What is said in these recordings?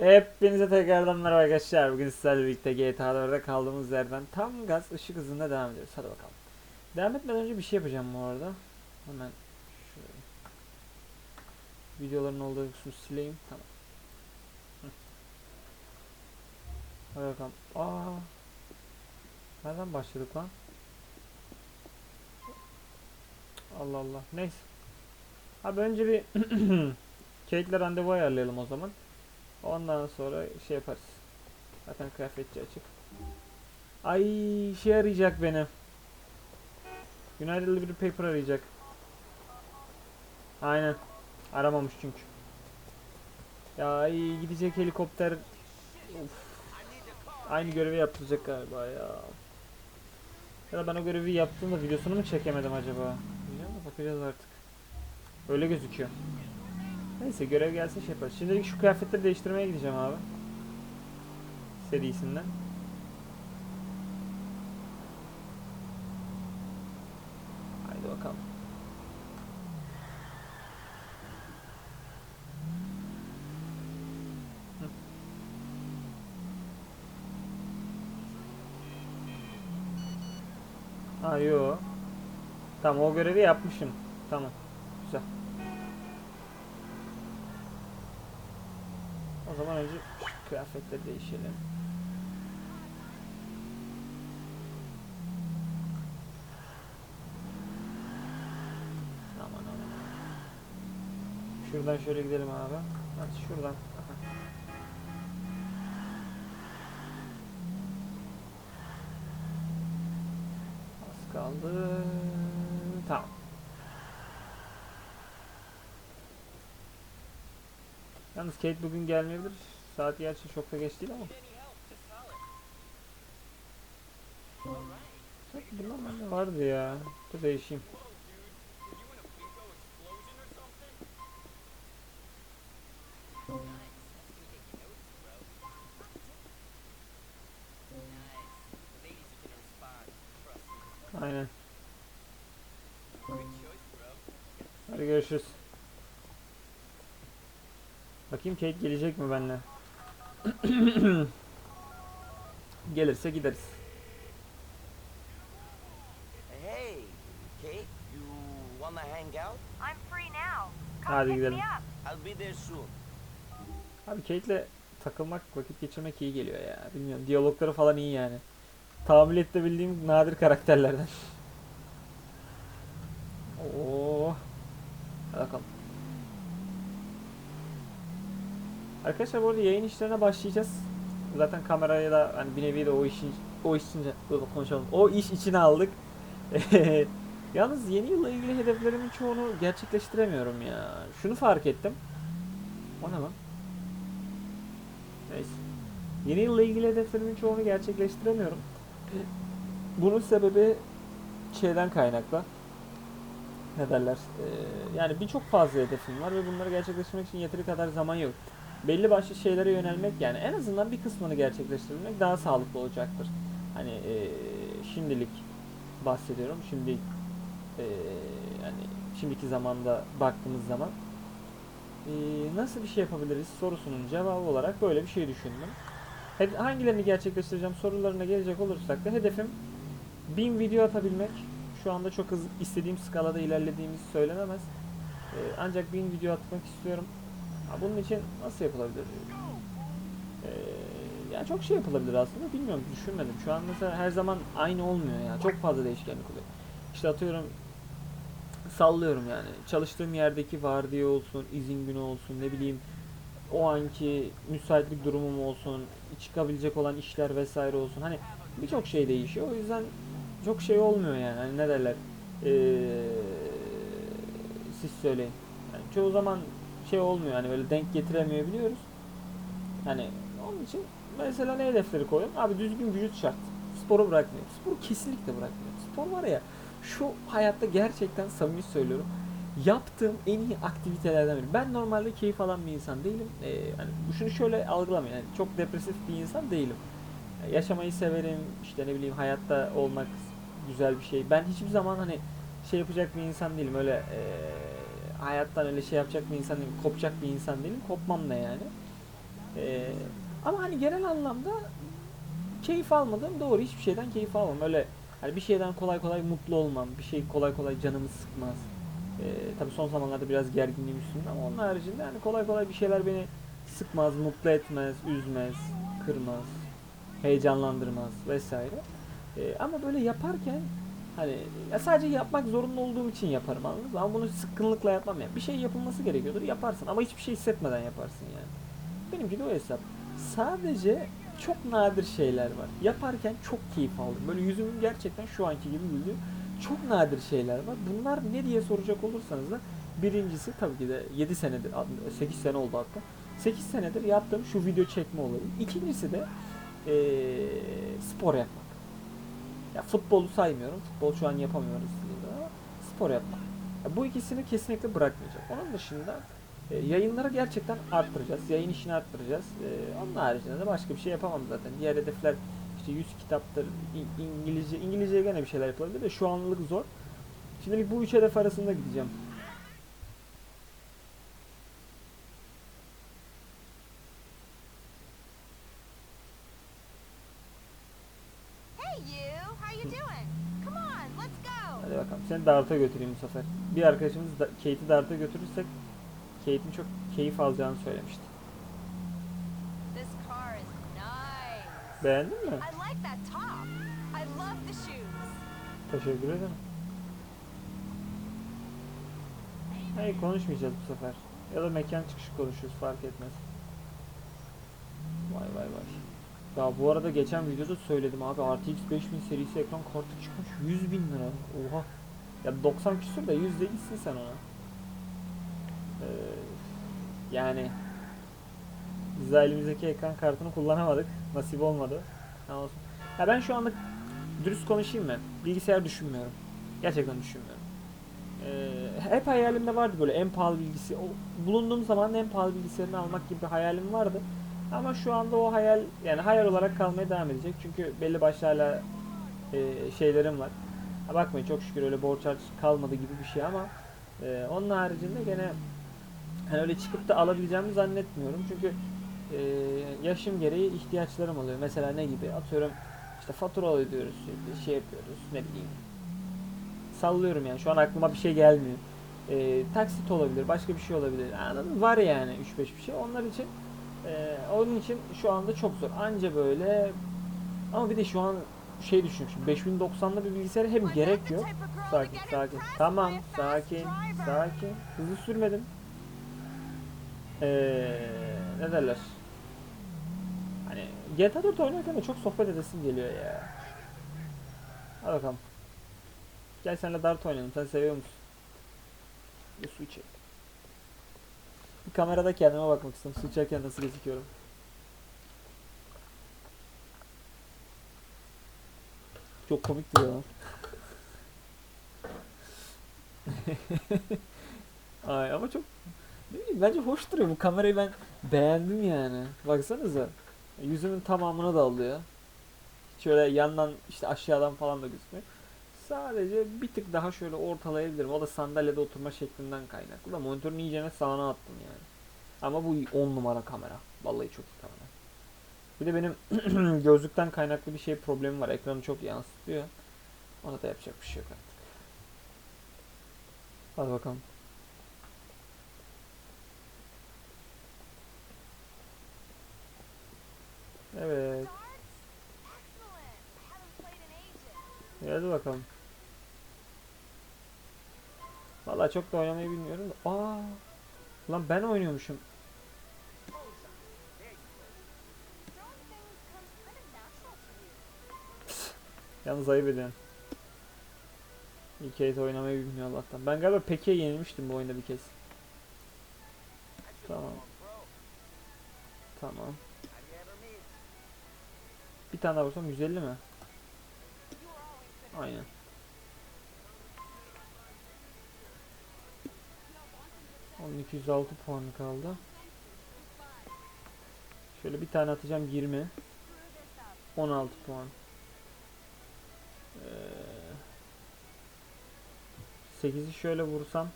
Hepinize tekrardan merhaba arkadaşlar. Bugün sizlerle birlikte GTA 4'de kaldığımız yerden tam gaz ışık hızında devam ediyoruz. Hadi bakalım. Devam etmeden önce bir şey yapacağım bu arada. Hemen şöyle. Videoların olduğu kısmı sileyim. Tamam. Hadi bakalım. Aa. Nereden başladık lan? Allah Allah. Neyse. Abi önce bir Kate'le randevu ayarlayalım o zaman. Ondan sonra şey yaparız. Zaten kıyafetçi açık. Ay şey arayacak beni. United Liberty Paper arayacak. Aynen. Aramamış çünkü. Ya ay gidecek helikopter. Of. Aynı görevi yaptıracak galiba ya. Ya da ben o görevi yaptığımda videosunu mu çekemedim acaba? Bilmiyorum bakacağız artık. Öyle gözüküyor. Neyse görev gelsin şey yaparız. Şimdilik şu kıyafetleri değiştirmeye gideceğim abi. Serisinden. Haydi bakalım. Ha yo. Tamam o görevi yapmışım. Tamam. Güzel. Zaman önce şu kıyafetleri değişelim. Aman aman. Şuradan şöyle gidelim abi. Hadi şuradan. Aha. Az kaldı. Tamam. Yalnız Kate bugün gelmeyebilir. Saat gerçi çok da geç değil ama. Bende vardı ya. Dur değişeyim. Aynen. Hadi görüşürüz. Bakayım Kate gelecek mi benimle? Gelirse gideriz. Hey, Kate, you wanna hang out? I'm free now. Come Hadi gidelim. I'll be there soon. Abi Kate'le takılmak, vakit geçirmek iyi geliyor ya. Bilmiyorum. Diyalogları falan iyi yani. Tahammül edebildiğim nadir karakterlerden. Oo. Hadi bakalım. Arkadaşlar bu arada yayın işlerine başlayacağız. Zaten kameraya da hani bir nevi de o işin o iş için konuşalım. O iş içine aldık. Yalnız yeni yılla ilgili hedeflerimin çoğunu gerçekleştiremiyorum ya. Şunu fark ettim. O ne lan? Neyse. Yeni yılla ilgili hedeflerimin çoğunu gerçekleştiremiyorum. Bunun sebebi şeyden kaynaklı. Ne derler? Ee, yani birçok fazla hedefim var ve bunları gerçekleştirmek için yeteri kadar zaman yok. Belli başlı şeylere yönelmek yani en azından bir kısmını gerçekleştirmek daha sağlıklı olacaktır. Hani ee, şimdilik bahsediyorum. Şimdi ee, yani şimdiki zamanda baktığımız zaman ee, nasıl bir şey yapabiliriz sorusunun cevabı olarak böyle bir şey düşündüm. Hed- hangilerini gerçekleştireceğim sorularına gelecek olursak da hedefim 1000 video atabilmek. Şu anda çok hızlı istediğim skalada ilerlediğimiz söylenemez. Ee, ancak 1000 video atmak istiyorum. Bunun için nasıl yapılabilir? Ee, yani çok şey yapılabilir aslında bilmiyorum düşünmedim. Şu an mesela her zaman aynı olmuyor ya. Çok fazla değişkenlik oluyor. İşte atıyorum sallıyorum yani. Çalıştığım yerdeki vardiya olsun, izin günü olsun, ne bileyim o anki müsaitlik durumum olsun, çıkabilecek olan işler vesaire olsun. Hani birçok şey değişiyor. O yüzden çok şey olmuyor yani. Hani ne derler? Ee, siz söyleyin. Yani çoğu zaman şey olmuyor. Hani böyle denk getiremeyebiliyoruz. Hani onun için mesela ne hedefleri koyuyorum? Abi düzgün vücut şart. Sporu bırakmıyorum. Sporu kesinlikle bırakmıyorum. Spor var ya şu hayatta gerçekten samimi söylüyorum. Yaptığım en iyi aktivitelerden biri. Ben normalde keyif alan bir insan değilim. Ee, hani şunu şöyle algılamayın. Yani çok depresif bir insan değilim. Ee, Yaşamayı severim. İşte ne bileyim hayatta olmak güzel bir şey. Ben hiçbir zaman hani şey yapacak bir insan değilim. Öyle ee, hayattan öyle şey yapacak bir insan değilim. Kopacak bir insan değilim. Kopmam da yani. Ee, ama hani genel anlamda keyif almadığım doğru hiçbir şeyden keyif almam. Öyle hani bir şeyden kolay kolay mutlu olmam. Bir şey kolay kolay canımı sıkmaz. Ee, tabii son zamanlarda biraz gerginliğim üstünde ama onun haricinde hani kolay kolay bir şeyler beni sıkmaz, mutlu etmez, üzmez, kırmaz, heyecanlandırmaz vesaire. Ee, ama böyle yaparken hani ya sadece yapmak zorunda olduğum için yaparım anladınız mı? Ama bunu sıkkınlıkla yapmam yani. Bir şey yapılması gerekiyordur yaparsın ama hiçbir şey hissetmeden yaparsın yani. Benimki de o hesap. Sadece çok nadir şeyler var. Yaparken çok keyif aldım. Böyle yüzümün gerçekten şu anki gibi güldüğü çok nadir şeyler var. Bunlar ne diye soracak olursanız da birincisi tabii ki de 7 senedir, 8 sene oldu hatta. 8 senedir yaptığım şu video çekme olayı. İkincisi de eee, spor yapmak. Ya futbolu saymıyorum. Futbol şu an yapamıyoruz spor yapmak. Ya bu ikisini kesinlikle bırakmayacak. Onun dışında e, yayınları gerçekten arttıracağız. Yayın işini arttıracağız. E, onun haricinde de başka bir şey yapamam zaten. Diğer hedefler işte 100 kitaptır, İngilizce, İngilizceye gene bir şeyler yapılabilir de şu anlık zor. Şimdi bu üç hedef arasında gideceğim. Hey, you. How you doing? Come on, let's go. Dart'a götüreyim bu sefer. Bir arkadaşımız da, Kate'i Dart'a götürürsek Kate'in çok keyif alacağını söylemişti. Beğendin mi? Teşekkür ederim. Hayır konuşmayacağız bu sefer. Ya da mekan çıkışı konuşuruz fark etmez. Vay vay vay. Ya bu arada geçen videoda söyledim abi RTX 5000 serisi ekran kartı çıkmış 100 bin lira. Oha. Ya 90 küsür de 100 değilsin sen ona. Ee, yani biz de elimizdeki ekran kartını kullanamadık. Nasip olmadı. Ne olsun. Ya ben şu anda dürüst konuşayım mı? Bilgisayar düşünmüyorum. Gerçekten düşünmüyorum. Ee, hep hayalimde vardı böyle en pahalı bilgisayar. o- Bulunduğum zaman en pahalı bilgisayarını almak gibi bir hayalim vardı. Ama şu anda o hayal yani hayal olarak kalmaya devam edecek. Çünkü belli başlı e, şeylerim var. Bakmayın çok şükür öyle borç harç kalmadı gibi bir şey ama e, onun haricinde gene hani öyle çıkıp da alabileceğimi zannetmiyorum. Çünkü e, yaşım gereği ihtiyaçlarım oluyor. Mesela ne gibi? Atıyorum işte fatura ödüyoruz sürekli, şey yapıyoruz, ne bileyim. Sallıyorum yani, şu an aklıma bir şey gelmiyor. Ee, taksit olabilir, başka bir şey olabilir. Anladın mı? Var yani 3-5 bir şey. Onlar için, e, onun için şu anda çok zor. Anca böyle, ama bir de şu an şey düşünmüşüm, 5090'lı bir bilgisayara hem gerek yok. Sakin, sakin. Tamam, sakin, sakin. Hızlı sürmedim. Ee, ne derler? Hani GTA 4 oynarken de çok sohbet edesim geliyor ya. Hadi bakalım. Gel seninle dart oynayalım. Sen seviyor musun? Bir su içelim. Bir kamerada kendime bakmak istiyorum. Su içerken nasıl gözüküyorum. Çok komik duruyor lan. Ay ama çok bileyim, bence hoş duruyor bu kamerayı ben beğendim yani. Baksanıza. Yüzümün tamamını da alıyor. Şöyle yandan işte aşağıdan falan da gözükmüyor. Sadece bir tık daha şöyle ortalayabilirim. O da sandalyede oturma şeklinden kaynaklı da monitörün iyicene sağına attım yani. Ama bu 10 numara kamera. Vallahi çok iyi kamera. Bir de benim gözlükten kaynaklı bir şey problemi var. Ekranı çok yansıtıyor. Ona da yapacak bir şey yok artık. Hadi bakalım. Evet. Hadi bakalım. Vallahi çok da oynamayı bilmiyorum da. Aa. Lan ben oynuyormuşum. Yalnız ayıp ediyorsun. İyi Kate oynamayı bilmiyor Allah'tan. Ben galiba Peke'ye yenilmiştim bu oyunda bir kez. Tamam. Tamam. Bir tane daha vursam 150 mi? Aynen. Onun 206 puanı kaldı. Şöyle bir tane atacağım 20. Screw this up. 16 puan. Ee, 8'i şöyle vursam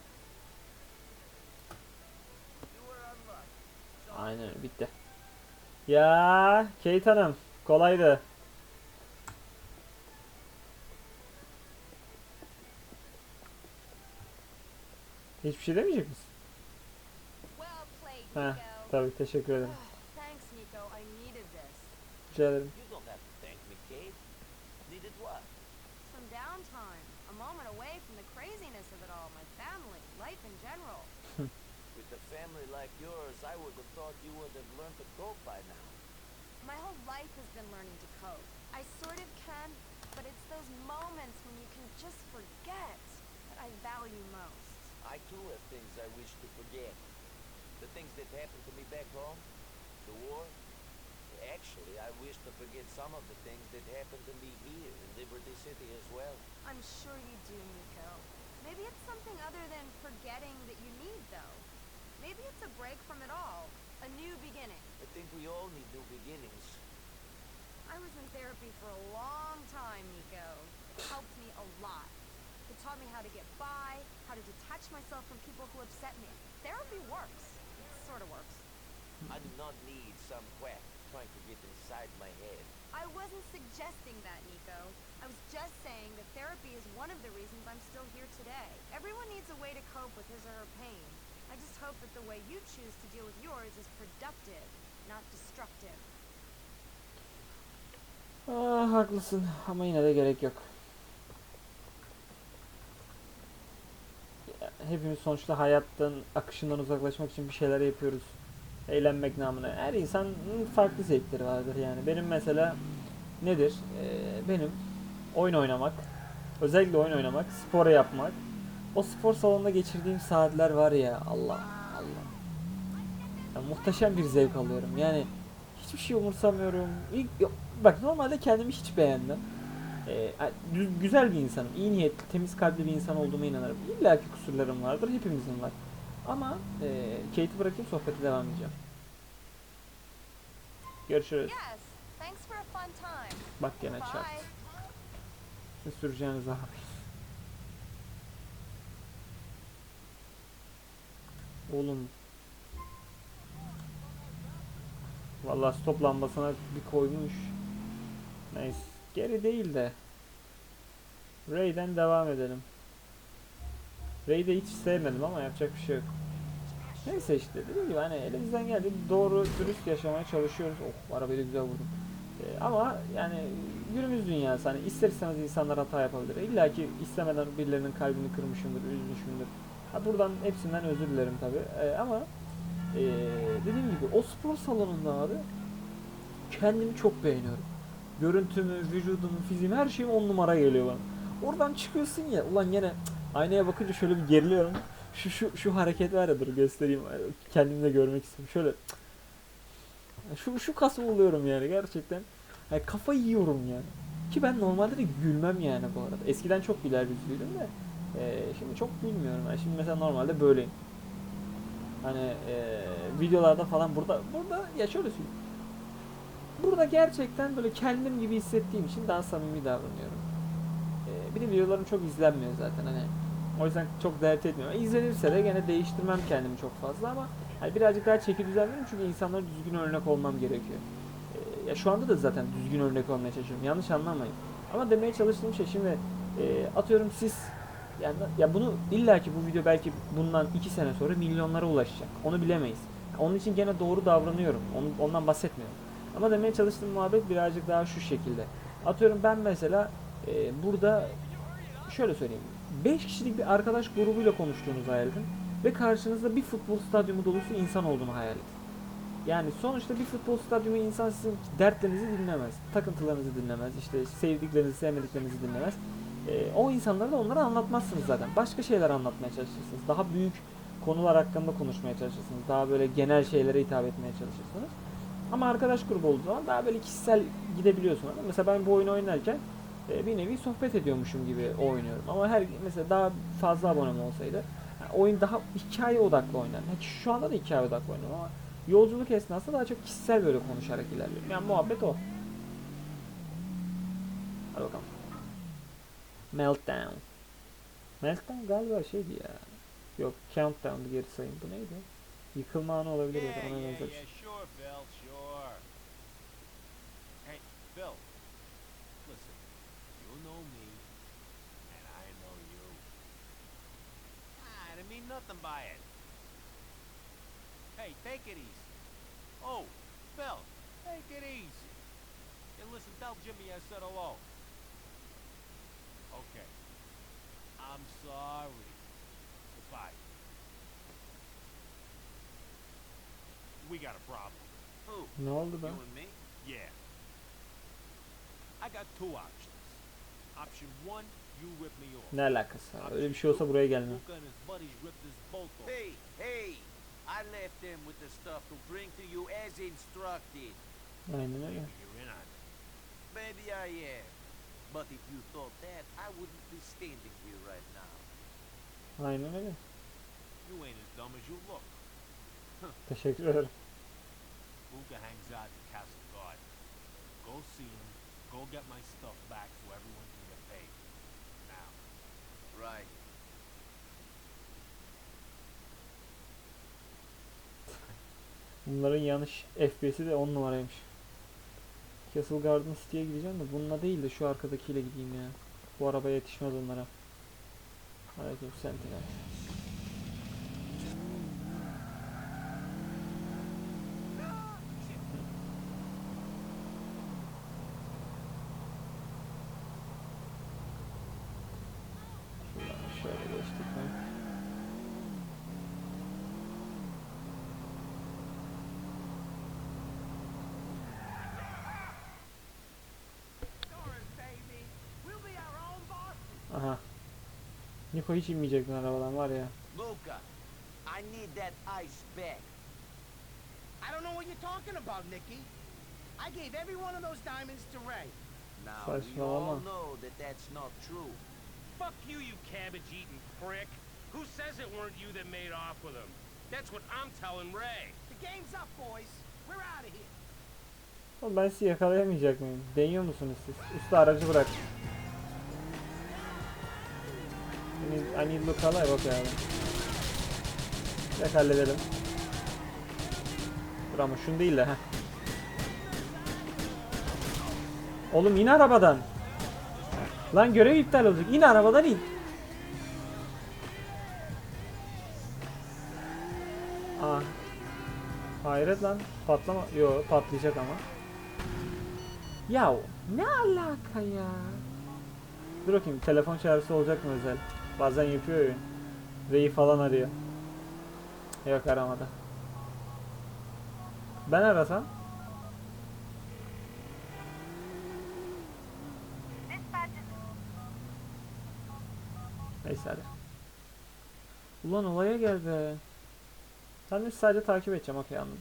aynen bitti. Ya Kate Hanım kolaydı. Hiçbir şey demeyecek misin? Well played, Nico. tabii teşekkür ederim. Rica ederim. Like yours, I would have thought you would have learned to cope by now. My whole life has been learning to cope. I sort of can, but it's those moments when you can just forget that I value most. I too have things I wish to forget. The things that happened to me back home, the war. Actually, I wish to forget some of the things that happened to me here in Liberty City as well. I'm sure you do, Nico. Maybe it's something other than forgetting that you need, though. Maybe it's a break from it all. A new beginning. I think we all need new beginnings. I was in therapy for a long time, Nico. It helped me a lot. It taught me how to get by, how to detach myself from people who upset me. Therapy works. It sort of works. I do not need some quack trying to get inside my head. I wasn't suggesting that, Nico. I was just saying that therapy is one of the reasons I'm still here today. Everyone needs a way to cope with his or her pain. I just hope that the way you choose to deal with yours is productive, not destructive. Ah, haklısın ama yine de gerek yok. Hepimiz sonuçta hayattan akışından uzaklaşmak için bir şeyler yapıyoruz. Eğlenmek namına. Her insanın farklı zevkleri vardır yani. Benim mesela nedir? Ee, benim oyun oynamak, özellikle oyun oynamak, spor yapmak. O spor salonunda geçirdiğim saatler var ya Allah Allah. Ya, muhteşem bir zevk alıyorum. Yani hiçbir şey umursamıyorum. İlk, yok, bak normalde kendimi hiç beğenmem. Ee, gü- güzel bir insanım. iyi niyetli, temiz kalpli bir insan olduğuma inanırım. İlla ki kusurlarım vardır. Hepimizin var. Ama e, Kate'i bırakayım sohbete devam edeceğim. Görüşürüz. Bak gene çarptı. Süreceğinizi abi. Oğlum. Vallahi stop lambasına bir koymuş. Neyse. Geri değil de. Ray'den devam edelim. Ray'i de hiç sevmedim ama yapacak bir şey yok. Neyse işte dediğim gibi hani elimizden geldiği doğru dürüst yaşamaya çalışıyoruz. Oh arabayı da güzel vurdum. Ee, ama yani günümüz dünyası hani ister istemez insanlar hata yapabilir. İlla ki istemeden birilerinin kalbini kırmışımdır, üzmüşümdür. Buradan hepsinden özür dilerim tabi. ama ee, dediğim gibi o spor salonunda abi kendimi çok beğeniyorum. Görüntümü, vücudumu, fiziğim her şeyim on numara geliyor bana. Oradan çıkıyorsun ya ulan cık, aynaya bakınca şöyle bir geriliyorum. Şu şu şu hareket var ya dur göstereyim. Kendimi de görmek istiyorum. Şöyle şu şu kasımı buluyorum yani gerçekten. Yani kafayı yiyorum yani. Ki ben normalde de gülmem yani bu arada. Eskiden çok güler yüzlüydüm de. Ee, şimdi çok gülmüyorum. Yani şimdi mesela normalde böyleyim. Hani ee, videolarda falan burada burada ya şöyle söyleyeyim. Burada gerçekten böyle kendim gibi hissettiğim için daha samimi davranıyorum. Ee, bir de videolarım çok izlenmiyor zaten hani. O yüzden çok dert etmiyorum. İzlenirse de gene değiştirmem kendimi çok fazla ama hani birazcık daha çeki düzen çünkü insanlara düzgün örnek olmam gerekiyor. Ee, ya şu anda da zaten düzgün örnek olmaya çalışıyorum. Yanlış anlamayın. Ama demeye çalıştığım şey şimdi e, atıyorum siz yani ya bunu illaki bu video belki bundan iki sene sonra milyonlara ulaşacak. Onu bilemeyiz. Onun için gene doğru davranıyorum. Onu, ondan bahsetmiyorum. Ama demeye çalıştığım muhabbet birazcık daha şu şekilde. Atıyorum ben mesela e, burada şöyle söyleyeyim. 5 kişilik bir arkadaş grubuyla konuştuğunuzu hayal edin. Ve karşınızda bir futbol stadyumu dolusu insan olduğunu hayal edin. Yani sonuçta bir futbol stadyumu insan sizin dertlerinizi dinlemez. Takıntılarınızı dinlemez. işte sevdiklerinizi, sevmediklerinizi dinlemez. Ee, o insanlara da onları anlatmazsınız zaten. Başka şeyler anlatmaya çalışırsınız. Daha büyük konular hakkında konuşmaya çalışırsınız. Daha böyle genel şeylere hitap etmeye çalışırsınız. Ama arkadaş grubu olduğu zaman daha böyle kişisel gidebiliyorsun. Mesela ben bu oyunu oynarken e, bir nevi sohbet ediyormuşum gibi oynuyorum. Ama her mesela daha fazla abonem olsaydı yani oyun daha hikaye odaklı oynar. Yani şu anda da hikaye odaklı oynuyorum ama yolculuk esnasında daha çok kişisel böyle konuşarak ilerliyorum. Yani muhabbet o. Hadi bakalım. Meltdown. Meltdown galiba şeydi ya. Yok Countdown'du geri sayım. Bu neydi? Yıkılma anı olabilir ya da ona benzer. sure. Hey, Bill. Listen, you know me, and I know you. Ah, I didn't mean nothing by it. Hey, take it easy. Oh, Bill, take it easy. And listen, tell Jimmy I said hello. Okay. I'm sorry. Goodbye. We got a problem. Who? Ne oldu be? You and me? Yeah. I got two options. Option one, you rip me off. Ne alakası var? Öyle bir şey olsa buraya gelmem. Luca and his buddies ripped us both off. Hey, hey! I left them with the stuff to bring to you as instructed. Aynen öyle. Maybe you're in on it. Maybe I am. But if you thought that, I wouldn't be standing here right now. Aynen öyle. You ain't as dumb as you look. Teşekkür ederim. Luca hangs out in Castle Guard. Go see him. Go get my stuff back so everyone can get paid. Now. Right. Bunların yanlış FPS'i de 10 numaraymış. Castle Garden City'ye gideceğim de bununla değil de şu arkadakiyle gideyim ya. Bu araba yetişmez onlara. Aleyküm Sentinel. Şuradan şöyle geçtik mi? Aha. Niko hiç inmeyecektin arabadan var ya. Luca, I need that ice back. I don't know what you're talking about, Nicky. I gave every one of those diamonds to Ray. Now, we all know that that's not true. Fuck you, you cabbage-eating prick. Who says it weren't you that made off with him? That's what I'm telling Ray. The game's up, boys. We're out of here. Oğlum ben sizi yakalayamayacak mıyım? Deniyor musunuz siz? Usta aracı bırak. I need, I need look alive okay abi. Halledelim. Dur ama şunu değil de heh. Oğlum in arabadan. Lan görev iptal olacak. İn arabadan in. Aa. Hayret lan. Patlama. Yo patlayacak ama. Ya ne alaka ya? Dur bakayım telefon çağrısı olacak mı özel? Bazen yapıyor oyun. Ray'i falan arıyor. Yok aramadı. Ben arasam? Neyse hadi. Ulan olaya gel be. Ben de sadece takip edeceğim okey anladım.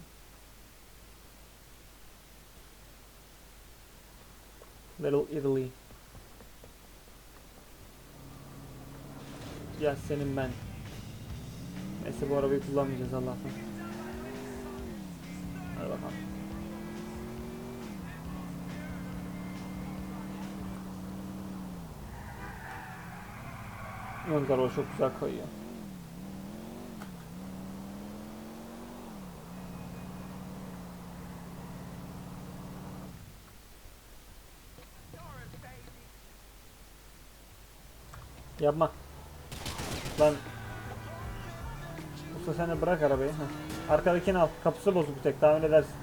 Little Italy. Ya senin ben. Neyse bu arabayı kullanmayacağız Allah'tan. Hadi bakalım. Yalnız araba çok güzel kayıyor. Yapma. Lan. Usta sen de bırak arabayı. Heh. Arkadakini al. Kapısı bozuk bir tek tahmin edersin.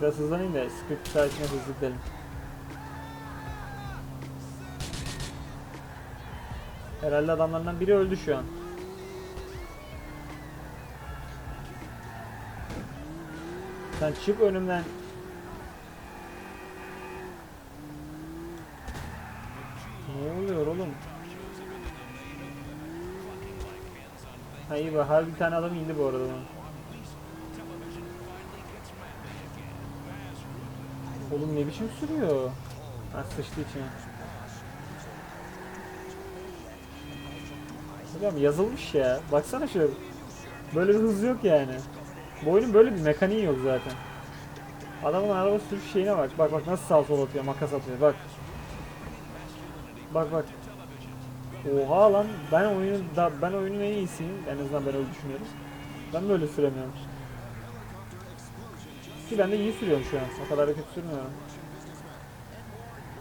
Biraz hızlanayım da script sayesinde hızlı gidelim. Herhalde adamlardan biri öldü şu an. Sen çık önümden. Ne oluyor oğlum? Ha iyi bak bir tane adam indi bu arada. lan. Oğlum ne biçim sürüyor? Ha sıçtı içine. Hocam yazılmış ya. Baksana şöyle. Böyle bir hız yok yani. Bu oyunun böyle bir mekaniği yok zaten. Adamın araba sürüş şeyine bak. Bak bak nasıl sağ sol atıyor, makas atıyor. Bak. Bak bak. Oha lan ben oyunun da ben oyunun en iyisiyim. En azından ben öyle düşünüyorum. Ben böyle süremiyorum. Ki ben de iyi sürüyorum şu an. O kadar da kötü sürmüyorum.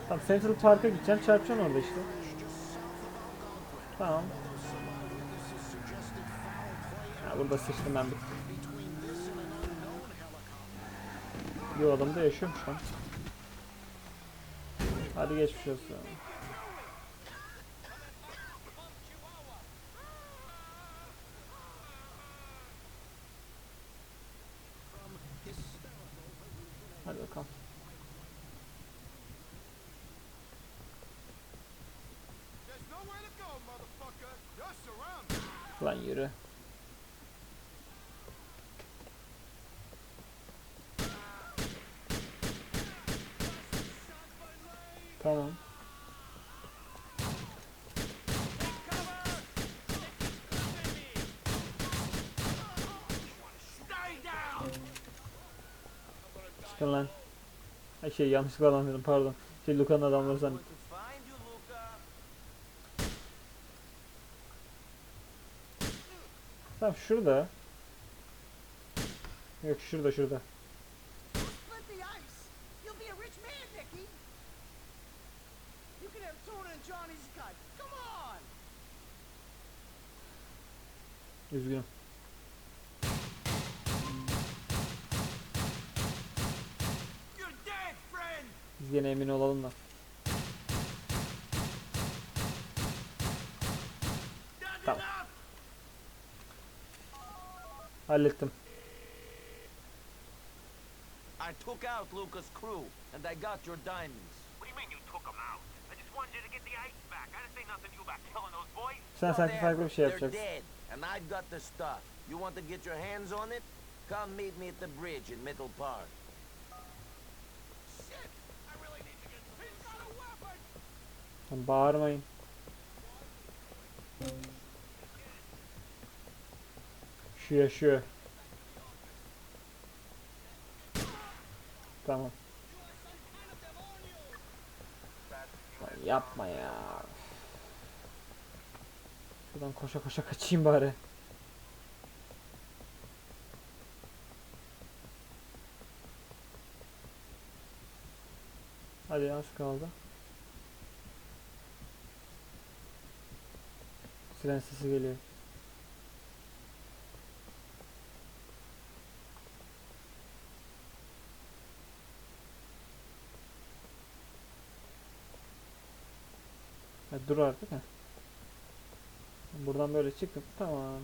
Tamam Central Park'a gideceksin. Çarpacaksın orada işte. Tamam. Ya burada sıçtım ben bir. Bir adam da yaşıyormuş lan. Hadi geçmiş olsun. Hadi bakalım. There's nowhere to go, motherfucker. You're surrounded. Lan yürü. Tamam. Çıkın lan. Ay şey yanlışlıkla lan dedim pardon. Şey Luka'nın adamları zannettim. Tamam şurada. Yok şurada şurada. Split the ice. You'll be a rich man, Nicky. You can have tuna and Johnny's cut. Come on. Üzgünüm. Biz gene emin olalım da. Tamam. Hallettim. I took out Luca's crew, and I got your diamonds. What do you mean you took them out? I just wanted you to get the ice back. I didn't say nothing to you about killing those boys. Sen sanki farklı bir şey They're yapacaksın. Dead, and I've got the stuff. You want to get your hands on it? Come meet me at the bridge in Middle Park. Shit! I really need to get. He's got a weapon! Lan bağırmayın. Şu yaşıyor. Tamam. Lan yapma ya. Şuradan koşa koşa kaçayım bari. Hadi az kaldı. Siren sesi geliyor. Ha, dur artık ha. Buradan böyle çıkıp tamam.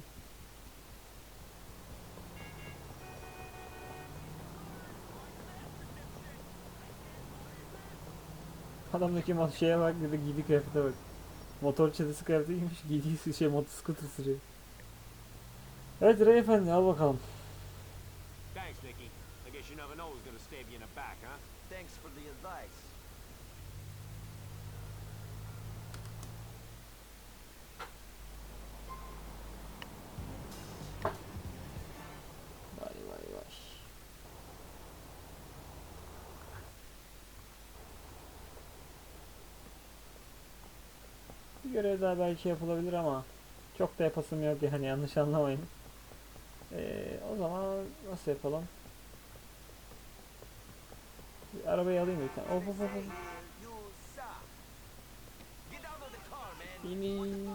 Adamdaki şeye bak bir de giydiği kıyafete bak. Motor çetesi kıyafeti giymiş giydiği şey motosiklet sürüyor. Evet Ray Efendi al bakalım. Thanks, Nicky. I guess you never know who's gonna stab you in the back, huh? Thanks for the advice. Vay vay vay. Bir görev daha belki yapılabilir ama çok da yapasım yok yani yanlış anlamayın. Ee, o zaman nasıl yapalım? Bir arabayı alayım bir tane. Of of of. of. You suck. Get out of the car, man. İnin.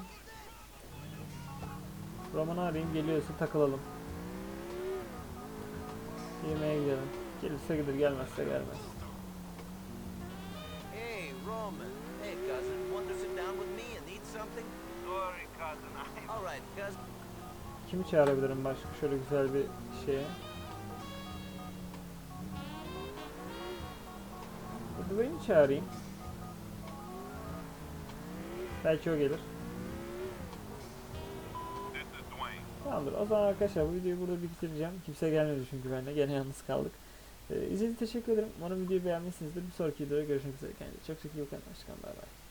Roman'ı arayayım geliyorsa takılalım. Yemeğe gidelim. Gelirse gider gelmezse gelmez. Hey, Roman. Hey, cousin. Want to sit down with me and eat something? Sorry, cousin. I... All right, cousin. Kimi çağırabilirim başka şöyle güzel bir şeye? Dwayne'i çağırayım. Belki o gelir. Tamamdır. O zaman arkadaşlar bu videoyu burada bitireceğim. Kimse gelmedi çünkü ben de gene yalnız kaldık. Ee, izlediğiniz teşekkür ederim. Umarım videoyu beğenmişsinizdir. Bir sonraki videoda görüşmek üzere. Kendinize çok çok iyi bakın. Hoşçakalın. Bay bay.